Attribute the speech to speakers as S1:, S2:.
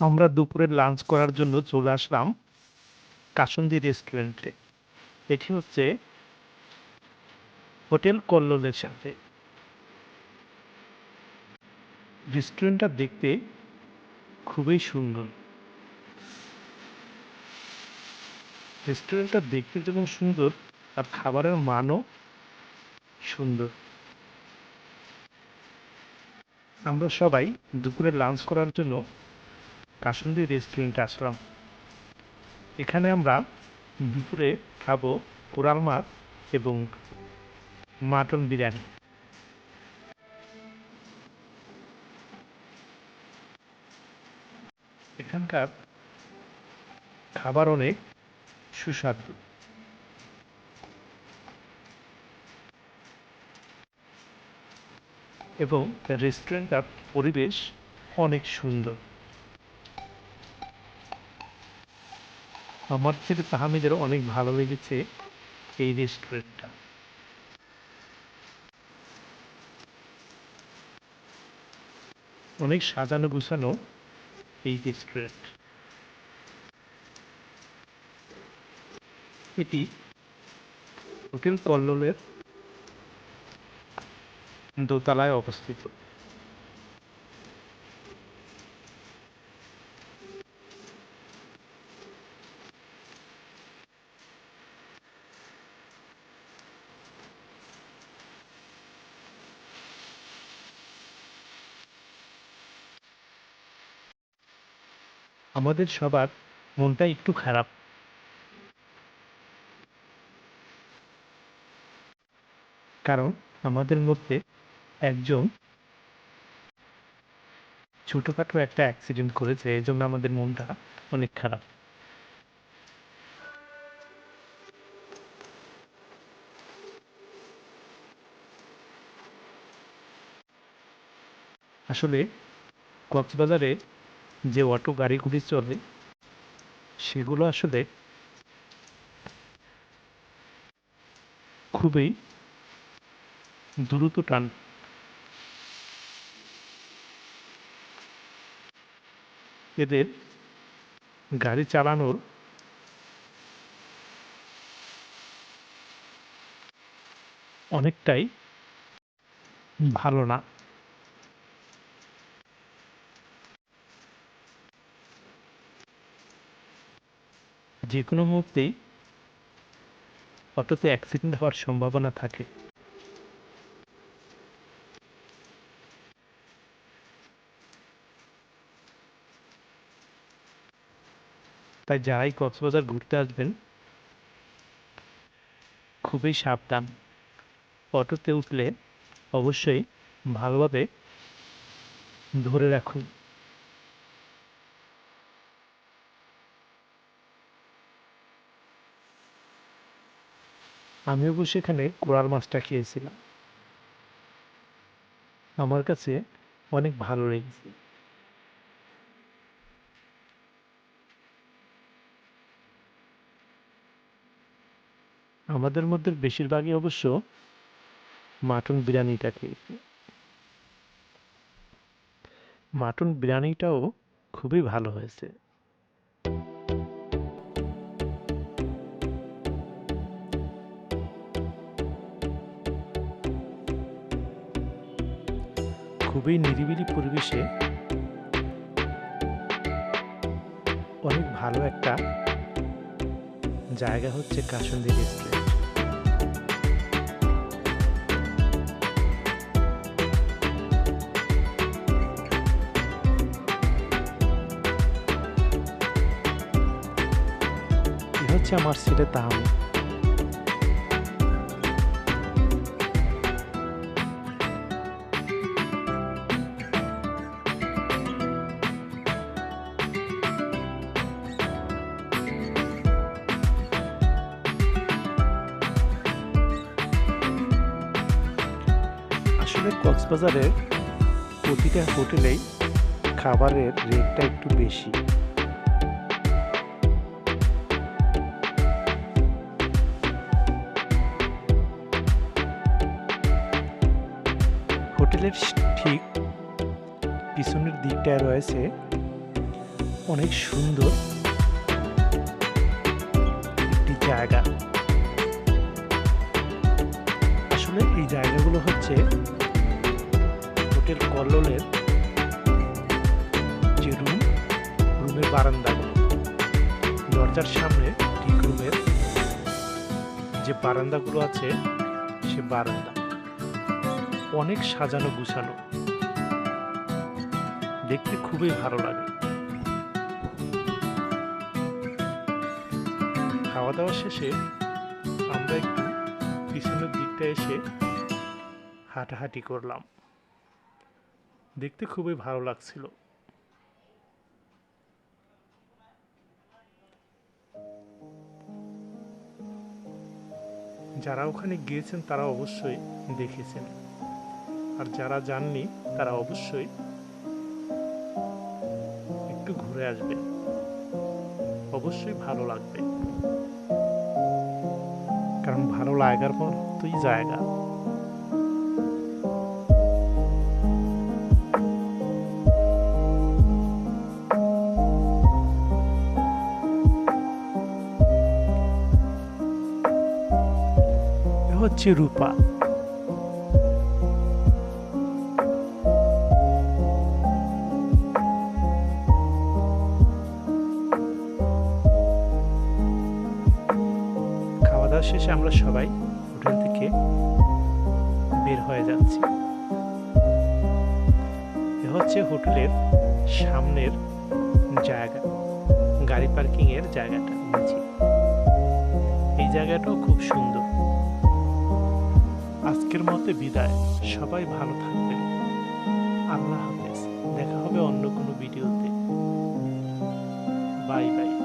S1: আমরা দুপুরে লাঞ্চ করার জন্য চলে আসলাম কাসুন্দি রেস্টুরেন্টে এটি হচ্ছে হোটেল কল্লোলের সাথে। রেস্টুরেন্টটা দেখতে খুবই সুন্দর। রেস্টুরেন্টটা দেখতে যেমন সুন্দর আর খাবারের মানও সুন্দর। আমরা সবাই দুপুরে লাঞ্চ করার জন্য কাসুন্দি রেস্টুরেন্টে আসলাম। এখানে আমরা দুপুরে খাব কোরাল মাছ এবং মাটন বিরিয়ানি। এখানকার খাবার অনেক সুস্বাদু। এবং রেস্টুরেন্টটার পরিবেশ অনেক সুন্দর। আমার ছেলে তাহামিদেরও অনেক ভালো লেগেছে এই রেস্টুরেন্টটা অনেক সাজানো গুছানো এই রেস্টুরেন্ট এটি হোটেল কল্লোলের দোতলায় অবস্থিত। আমাদের সবার মনটা একটু খারাপ। কারণ আমাদের মধ্যে একজন ছোটখাটো একটা অ্যাক্সিডেন্ট করেছে এই জন্য আমাদের মনটা অনেক খারাপ। আসলে কক্সবাজারে যে অটো গাড়িগুলি চলে, সেগুলো আসলে খুবই দ্রুত টান। এদের গাড়ি চালানোর অনেকটাই ভালো না। যে কোনো মুহূর্তেই অটোতে অ্যাক্সিডেন্ট হওয়ার সম্ভাবনা থাকে। তাই যারাই কক্সবাজার ঘুরতে আসবেন, খুবই সাবধান। অটোতে উঠলে অবশ্যই ভালোভাবে ধরে রাখুন। আমি অবশ্য এখানে কোরাল মাছটা খেয়েছিলাম। আমার কাছে অনেক ভালো লেগেছে। আমাদের মধ্যে বেশিরভাগই অবশ্য মাটন বিরিয়ানিটা খেয়েছি। মাটন বিরিয়ানিটাও খুবই ভালো হয়েছে। খুবই নিরিবিলি পরিবেশে অনেক ভালো একটা জায়গা হচ্ছে কাসুন্দি রেস্টুরেন্ট হচ্ছে আমার ছেলে তাহমি আসলে কক্সবাজারের প্রতিটা হোটেলেই খাবারের রেটটা একটু বেশি। হোটেলের ঠিক পিছনের দিকটায় রয়েছে অনেক সুন্দর একটি জায়গা। আসলে এই জায়গাগুলো হচ্ছে হোটেল কল্লোলের যে রুম, রুমের বারান্দাগুলো দরজার সামনে ঠিক রুমের যে বারান্দাগুলো আছে, সে বারান্দা। অনেক সাজানো গুছানো। দেখতে খুবই ভালো লাগে। খাওয়া দাওয়া শেষে আমরা একটু পিছনের দিকটা এসে হাঁটাহাঁটি করলাম। দেখতে খুবই ভালো লাগছিল। যারা ওখানে গিয়েছেন তারা অবশ্যই দেখেছেন। আর যারা যাননি, তারা অবশ্যই একটু ঘুরে আসবে। অবশ্যই ভালো লাগবে। কারণ ভালো লাগার মতোই জায়গা। হচ্ছে রূপা। খাওয়া দাওয়া শেষে আমরা সবাই হোটেল থেকে বের হয়ে যাচ্ছি। এ হচ্ছে হোটেলের সামনের জায়গা, গাড়ি পার্কিং এর জায়গাটা এই জায়গাটাও খুব সুন্দর। আজকের মতে বিদায়। সবাই ভালো থাকবেন। আল্লাহ হাফেজ। দেখা হবে অন্য কোনো ভিডিওতে। Bye bye.